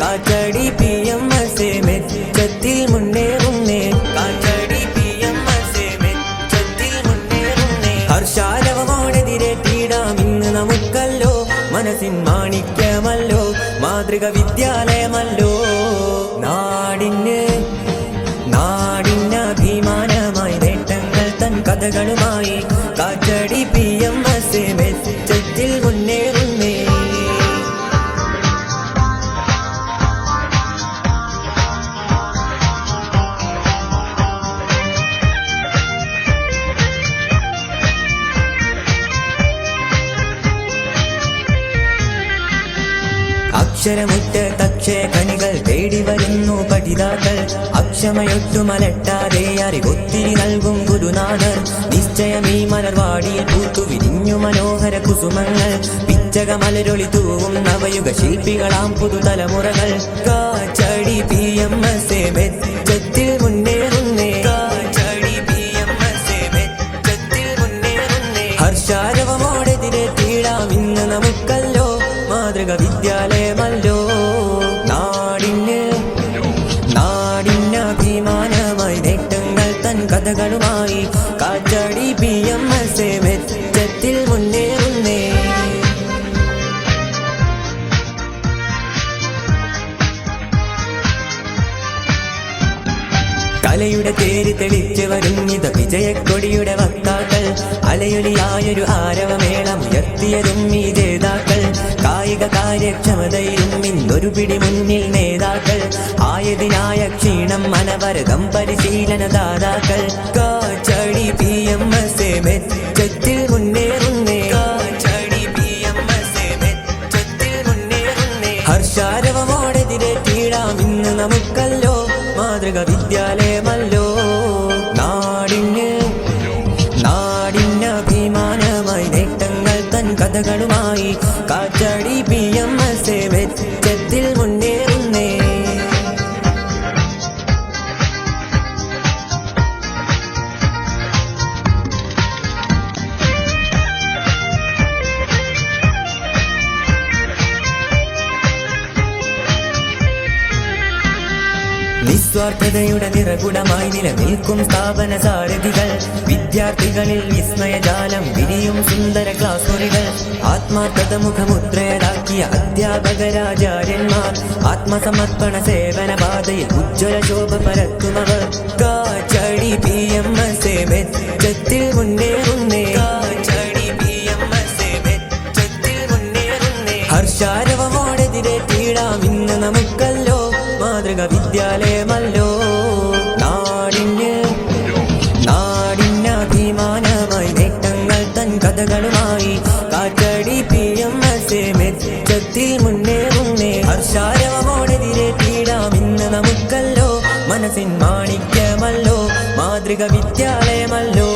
Kattady P M S മെച്ചത്തിൽ മുന്നേറുന്നേ Kattadi P M S മെച്ചത്തിൽ മുന്നേറുന്നേ ഹർഷാരവമോടെതിരെ തീടാം നമുക്കല്ലോ. മനസ്സിൻ മാണിക്യമല്ലോ മാതൃക വിദ്യാലയമല്ലോ. അക്ഷരമുറ്റ തക്ഷേ കണികൾ തേടി വരുന്നു പഠിതാക്കൾ. അക്ഷമയൊട്ടു മലട്ടാതെ അറിവൊത്തിരി നൽകും ഗുരുനാഥർ. ഈ മലർവാടിയിൽ പൂത്തു വിരിഞ്ഞു മനോഹര കുസുമങ്ങൾ. പിച്ചക മലരൊളി തൂവും നവയുഗ ശില്പികളാം പുതുതലമുറകൾ. കാച്ചടി പി എം എസ് അഭിമാനമായി നേട്ടങ്ങൾ തൻ കഥകളുമായി കാറ്റടി പി എം എസ് മെച്ചത്തിൽ മുന്നേറുന്നേ. കലയുടെ തേര് തെളിച്ച് വരുന്നിത വിജയക്കൊടിയുടെ വക്താക്കൾ. അലയൊലിയായൊരു ആരവമേളം ഉയർത്തിയതും ഈ ജേതാക്കൾ. കായിക കാര്യക്ഷമതയിലും ഇന്നൊരു പിടി മുന്നിൽ നേതാക്കൾ. ആയതിനായ ക്ഷീണം മനവരതം പരിശീലന ദാതാക്കൾ. കാച്ചടി പി എം എസ് മെച്ചത്തിൽ മുന്നേറുന്നേ. കാച്ചടി പി എം എസ് മുന്നേറുന്നേ. ഹർഷാരവമോടെതിരെ തീടാം ഇന്ന് നമുക്കല്ലോ. മാതൃക വിദ്യാലയമല്ലോ കാറ്റടി നിസ്വാർത്ഥതയുടെ നിറകുടമായി നിലനിൽക്കും സ്ഥാപന സാരഥികൾ. വിദ്യാർത്ഥികളിൽ വിസ്മയജാലം വിരിയും സുന്ദര ക്ലാസ് മുറികൾ ആത്മാർത്ഥത മുഖമുദ്രയടാക്കിയ അധ്യാപകരാചാര്യന്മാർ. ആത്മസമർപ്പണ സേവന പാതയിൽ ഉജ്ജ്വല ശോഭ പരത്തുമവർ Kachadi P M S M മെച്ചത്തിൽ മുന്നേറുന്നേ. ഹർഷാരവമോടെതിരെ തീടാം ഇന്ന് നമുക്കല്ലോ. മാതൃക വിദ്യാലയമല്ലോ കഥകളുമായി കാറ്റടി പി എം എസ് മെച്ചത്തിൽ മുന്നേറുന്നേ ഹർഷാരവമോടെതിരെ തീടാം ഇന്ന് നമുക്കല്ലോ മനസ്സിൻ മാണിക്യമല്ലോ മാതൃക വിദ്യാലയമല്ലോ